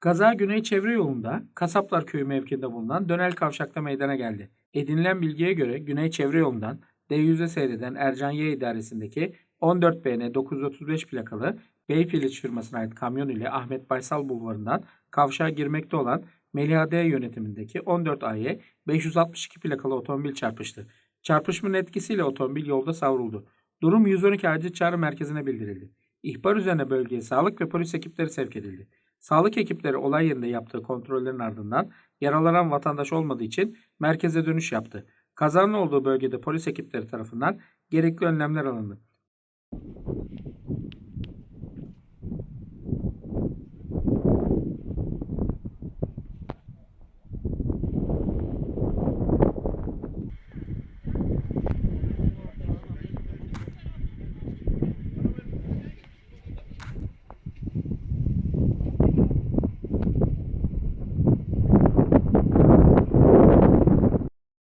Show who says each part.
Speaker 1: Kaza Güney Çevre Yolu'nda Kasaplar Köyü mevkinde bulunan Dönel Kavşak'ta meydana geldi. Edinilen bilgiye göre Güney Çevre Yolu'ndan D100'e seyreden Ercan Y idaresindeki 14 BN 935 plakalı Beyfiliç firmasına ait kamyon ile Ahmet Baysal Bulvarı'ndan kavşağa girmekte olan Meliha D yönetimindeki 14 AY 562 plakalı otomobil çarpıştı. Çarpışmanın etkisiyle otomobil yolda savruldu. Durum 112 acil çağrı merkezine bildirildi. İhbar üzerine bölgeye sağlık ve polis ekipleri sevk edildi. Sağlık ekipleri olay yerinde yaptığı kontrollerin ardından yaralanan vatandaş olmadığı için merkeze dönüş yaptı. Kazanın olduğu bölgede polis ekipleri tarafından gerekli önlemler alındı.